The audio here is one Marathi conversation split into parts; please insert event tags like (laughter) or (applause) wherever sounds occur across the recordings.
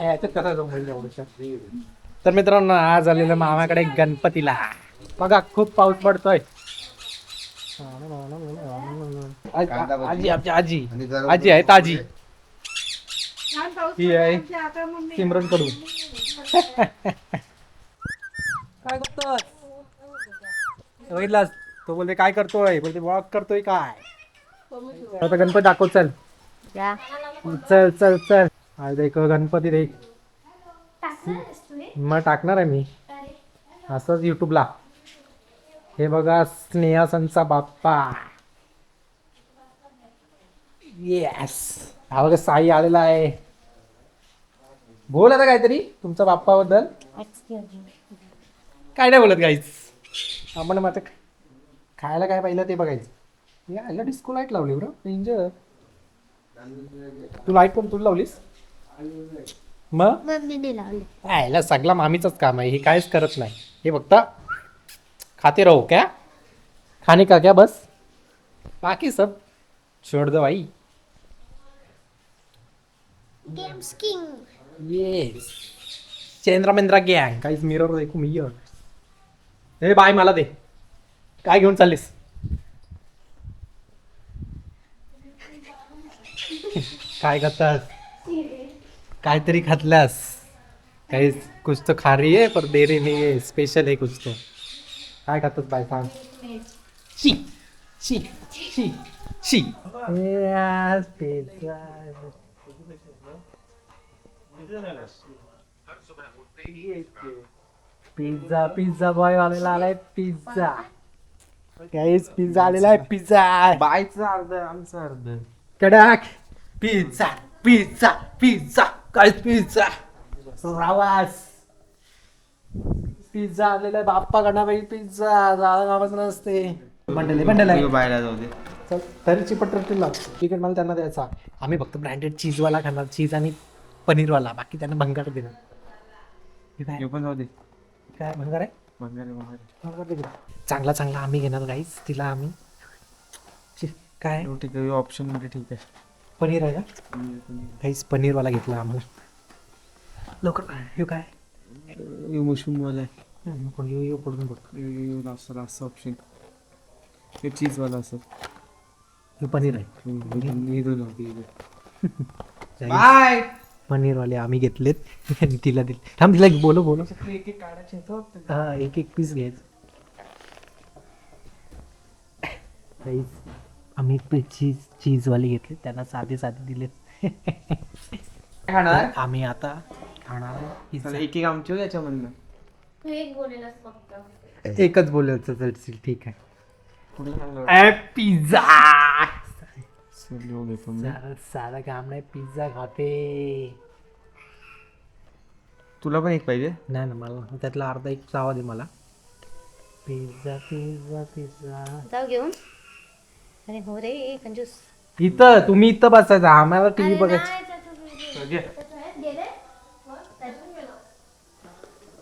याच्यात कसा? तर मित्रांनो आज आलेलं मामाकडे गणपतीला. बघा खूप पाऊस पडतोय. आज- आजी आमची आजी. आजी आहे ताजी ही आहे सिमरनकडून काय करतोय बघितलास तो बोलते काय करतोय? बोलते वॉक करतोय काय? आता गणपती दाखव चल. चल चल चल. आज एक गणपती रे मग टाकणार आहे मी. असंच युट्यूबला हे बघा स्नेहासनचा बाप्पा. येस हा बघा साई आलेला आहे. बोल आता काहीतरी तुमच्या बाप्पाबद्दल. काय नाही बोलत काहीच आपण मग खायला काय पाहिलं ते बघायचं. या डिस्को लाइट लावली बरं डेंजर तू लाइट पण तुला लावलीस? मग? मम्मीने लावले. यायला सगळा मामीचंच काम आहे हे काहीच करत नाही. हे फक्त खाते रहो क्या? खाने का क्या बस? बाकी सब? छोड़ दो भाई गेम्स किंग येस चेंद्रा मेंद्रा गँग काहीच मिरर देखू मी हे बाय मला दे. काय घेऊन चाललीस? (laughs) काय करतास? काहीतरी खातल्यास काही कुछ तो खा रही है पर दे रही नहीं है स्पेशल है कुछ तो काय खातस बाय सांग. शी शी शी शी. पिझ्झा पिझ्झा बॉय आलेला आलाय पिझ्झा. काहीच पिझ्झा आलेला आहे पिझ्झा बायचं अर्ध आमचं अर्ध. कडक. Pizza pizza pizza. काय पिझ्झा? रावास. पिझ्झा आलेला आहे बाप्पा गणाबाई पिझ्झा. जाळा नावाच नसते. बंडल आहे बायला जाऊ दे. चल तरी चिपट लाग तिकीट मला त्यांना द्यायचा. आम्ही फक्त ब्रँडेड चीजवाला खाणार चीज आणि पनीरवाला. बाकी त्यांना भंगार देणार. हे काय? पण जाऊ दे. काय भंगार आहे? भंगार दे. चांगला चांगला आम्ही घेणार गाईस तिला आम्ही काय? हो, ठीक आहे ऑप्शनमध्ये ठीक आहे. पनीर आहे का? काहीच पनीरवाला घेतला आम्हाला. लवकर काय हे काय? मशरूम वाला आहे. कोण येऊ येऊ पडून पडतो हे असं असं ऑप्शन हे चीज वाला असं. हे पनीर आहे. हे दोन Guys, बाय पनीरवाले आम्ही घेतलेत. आणि तिला दिले. थांब तिला बोलो बोलो एक एक काढायचे हा. एक एक पीस घ्यायचं. Guys, आम्ही पे- चीज चीजवाले घेतले त्यांना साधे साधे दिलेत खाणार? आम्ही आता खाणार. चला, एक एक आमची हो याच्यामधनं. तू एक बोलेलास फक्त. एकच बोलायचं चल ठीक आहे? पिझ्झा चल. साधा काम नाही पिझ्झा खाते. तुला पण एक पाहिजे? नाही ना मला त्यातला अर्धा एक चावा दे मला. पिझ्झा पिझ्झा पिझ्झा जाऊ घेऊन. अरे हो रे कंजूस. इथं तुम्ही इथं बसायचं. आम्हाला टीव्ही बघायचं.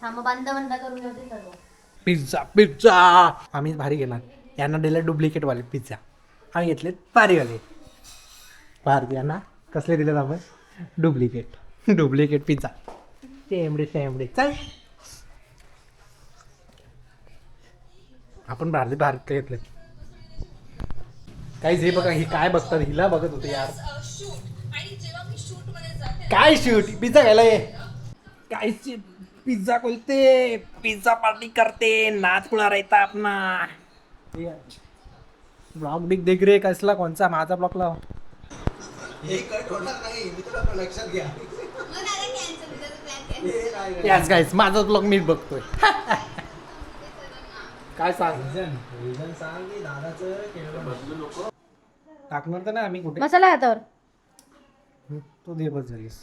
थांब बंद बंद करून ठेवते सर्व. Pizza pizza. आम्ही भारी घेणार यांना दिले डुप्लिकेट वाले पिझ्झा. आम्ही घेतले भारीवाले भारी यांना कसले दिलेत आपण? Duplicate duplicate pizza. टेमडे टेमडे चल. आपण भारती भारत घेतले काहीच हे बघा ही काय बघतात? हिला बघत होते यार. काय शूट पिझ्झा घ्यायला ये. काय पिझ्झा बोलते पिझ्झा पार्टी करते. नाच पुणार येता आपला ब्लॉग बिग देख रे कसला कोणचा? माझा ब्लॉग लाव याच गाईस माझा ब्लॉग मी बघतोय. (laughs) काय सांग? टाकणार तर नाही आम्ही कुठे? मसाला हातावर. हं, तू दे बस झालीस.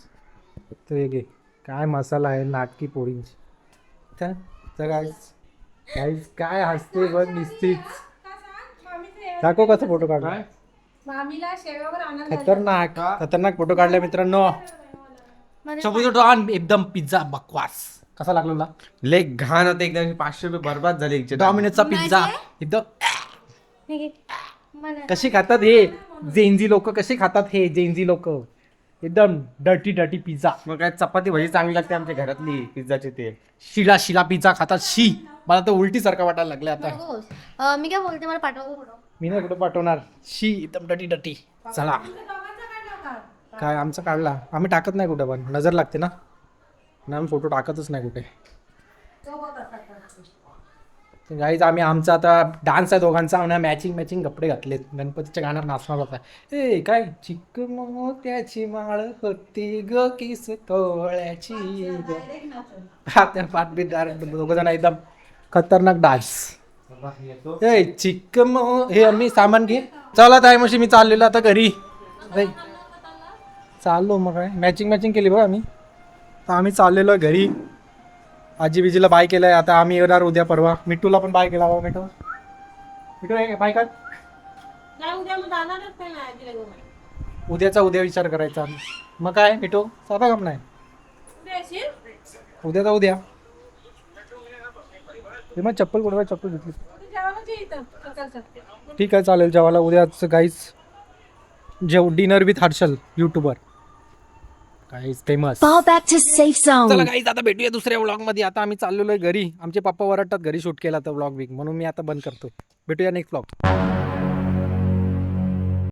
तर हे घे. काय मसाला आहे नाटकी पोळींची. चल तर गाईस गाईस काय हसते बघ निस्तीच. दाखव कसं फोटो काढला. मामीला शेवावर आनंद खतरनाक. खतरनाक फोटो काढला मित्रांनो. सबूत डॉन एकदम पिझ्झा बकवास. कसा लागला तुला? लय घाण होते एकदम पाचशे रुपये बर्बाद झाले डॉमिनोजचा पिझ्झा एकदम हे घे. कसे खातात हे? जेनजी लोक कसे खातात हे? जेनजी लोक. एकदम डर्टी डर्टी पिझ्झा मग काय चपाती भाजी चांगली लागते आमच्या घरातली पिझ्झाची ते. शिला शिला पिझ्झा खातात. शी! मला तर उलटी सारखं वाटायला लागलं आता. नकोस. अं, मी काय बोलते मला पाठवा फोटो. मी नाही कुठं पाठवणार. शी! एकदम डटी डटी चला. काय आमचा काढला? आम्ही टाकत नाही कुठं पण. नजर लागते ना? ना आम्ही फोटो टाकतच नाही कुठे. गाईज आम्ही आमचा आता डान्स आहे दोघांचा. आम्ही मॅचिंग मॅचिंग कपडे घातलेत. गणपतीच्या गाण्यावर नाचणार होता. ए काय? चिक त्याची माळ होती ग किस तोळ्याची ग. हा दोघ जण एकदम खतरनाक डान्स ए चिक मो हे आम्ही सामान घे. चला ताय मशी मी चाललेलो आता घरी. चाललो मग काय? मॅचिंग मॅचिंग केली बघ आम्ही. तर आम्ही चाललेलो घरी. आजी बिजीला बाय केलंय. आता आम्ही येणार उद्या परवा. मिठूला पण बाय केला बाबा मिठू. मिठू हे बाय घेऊन. उद्याचा उद्या विचार करायचा. मग काय मिठू? साधा काम नाही. उद्याचा उद्या मग चप्पल कुठे चप्पल घेतली? ठीक आहे चालेल जेवायला. उद्याच गाईज जेव dinner with Harshal YouTuber guys famous Fall back to safe zone. चला गाईज आता भेटूया दुसऱ्या व्लॉगमध्ये. आता आम्ही चाललेलो आहे घरी. आमचे पप्पा वरटतात घरी शूट केला तर व्लॉग बिग म्हणून मी आता बंद करतो भेटूया नेक्स्ट व्लॉग